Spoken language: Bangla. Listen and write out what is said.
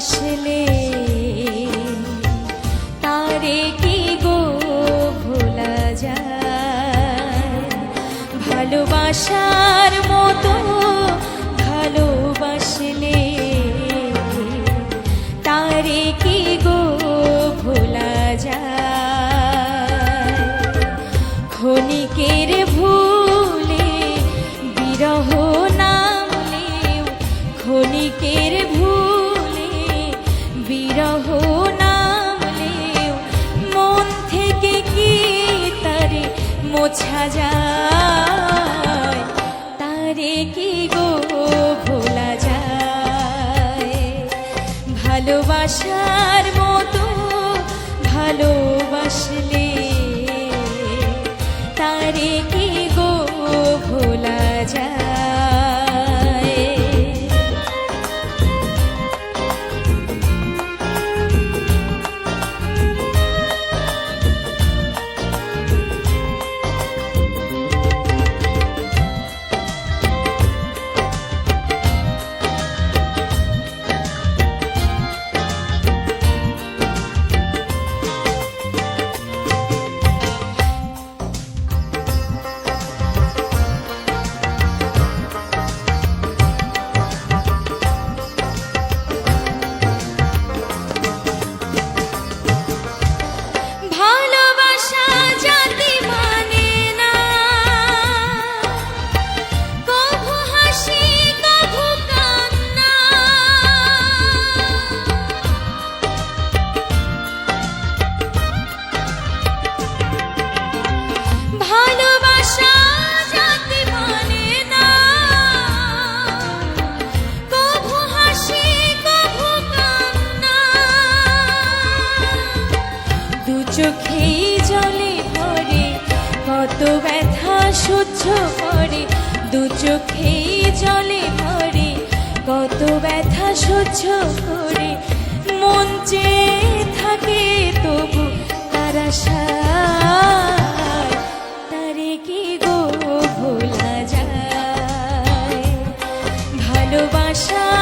ভালোবাসলে তারে কি গো ভোলা যায়? ভালোবাসার মতো ভালোবাসলে? তারে কি গো ভোলা যায়? ক্ষণিকের ভুলে বিরহ নামলেও ক্ষণিকের মোছা যায় তারে কি গো ভোলা যায়? ভালোবাসার মতো ভালোবাসলে কত ব্যথা সহ্য করে, দু চোখেই জলে ভরে। কত ব্যথা সহ্য করে, মন চেয়ে থাকে তবু তারা তারে কি গো ভোলা যায়? ভালোবাসা